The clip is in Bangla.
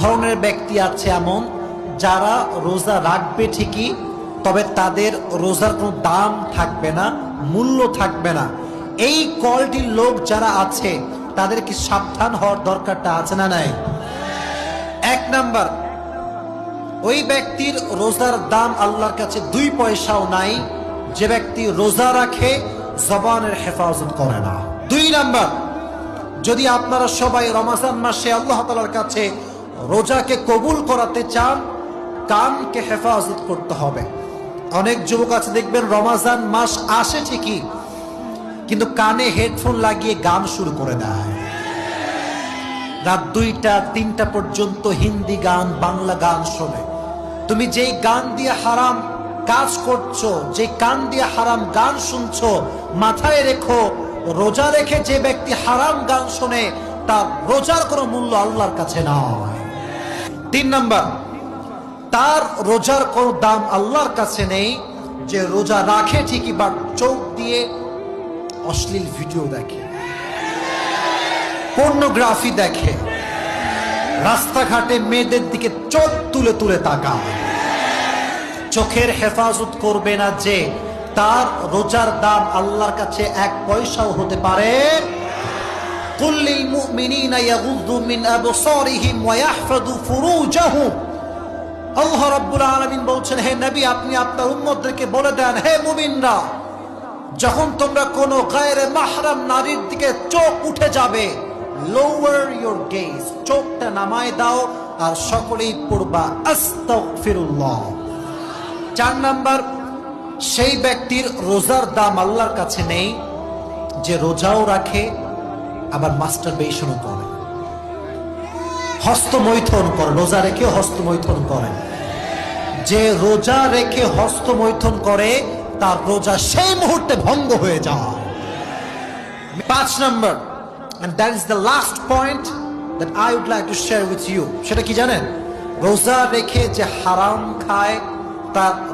ধরনের ব্যক্তি আছে এমন, যারা রোজা রাখবে ঠিকই, তবে তাদের রোজার কোনো দাম থাকবে না, মূল্য থাকবে না। এই কলটির লোক যারা আছে, তাদের কি সাবধান হওয়ার দরকারটা আছে না নাই? এক নাম্বার, ওই ব্যক্তির রোজার দাম আল্লাহর কাছে দুই পয়সাও নাই, যে ব্যক্তি রোজা রাখে, জবানের হেফাজত করে না। দুই নাম্বার, যদি আপনারা সবাই রমাজান মাসে আল্লাহ তালার কাছে রোজাকে কবুল করাতে চান কানকে হেফাজত করতে হবে। অনেক যুবক আছে, দেখবেন রমাজান মাস আসে ঠিকই, কিন্তু কানে হেডফোন লাগিয়ে গান শুরু করে দেয়। রাত দুইটা, তিনটা পর্যন্ত হিন্দি গান, বাংলা গান শোনে। তুমি যেই গান দিয়ে হারাম কাজ করছ যে কান দিয়ে হারাম গান শুনছো, মাথায় রেখো, রোজা রেখে যে ব্যক্তি হারাম গান শোনে, তার রোজার কোনো মূল্য আল্লাহর কাছে নয়। তিন নাম্বার, তার রোজার কোনো দাম আল্লাহর কাছে নেই যে রোজা রাখে ঠিকই, বা চোখ দিয়ে অশ্লীল ভিডিও দেখে, পর্নোগ্রাফি দেখে, রাস্তাঘাটে মেয়েদের দিকে চোখ তুলে তুলে তাকায়। চোখের হেফাজত করবে না যে তার রোজার দাম আল্লাহর কাছে এক পয়সাও হতে পারে মুমিনিনা ইয়াগুদ্দু মিন আবসারিহিম ওয়া ইয়াহফাযু ফুরুজাহুম। আল্লাহ রাব্বুল আলামিন বলছেন, হে নবী, আপনি আপনার উম্মতদেরকে বলে দেন, হে মুমিনরা, যখন তোমরা কোনো গায়রে মাহরাম নারীর দিকে চোখ উঠে যাবে লোয়ার ইওর গেজ চোখটা নামায় দাও আর সকলেই পড়বা, আস্তাগফিরুল্লাহ। চার নাম্বার, সেই ব্যক্তির রোজার দাম আল্লাহর কাছে নেই, যে রোজাও রাখে আবার মাস্টার বেশনও করে। হস্তমৈথন করে। রোজা রেখে হস্তমৈথন করে। যে রোজা রেখে হস্তমৈথন করে, তার রোজা সেই মুহূর্তে ভঙ্গ হয়ে যায়। পাঁচ নম্বর, and that is the last point that I would like to share with you সেটা কি জানেন? রোজা রেখে যে হারাম খায়, তার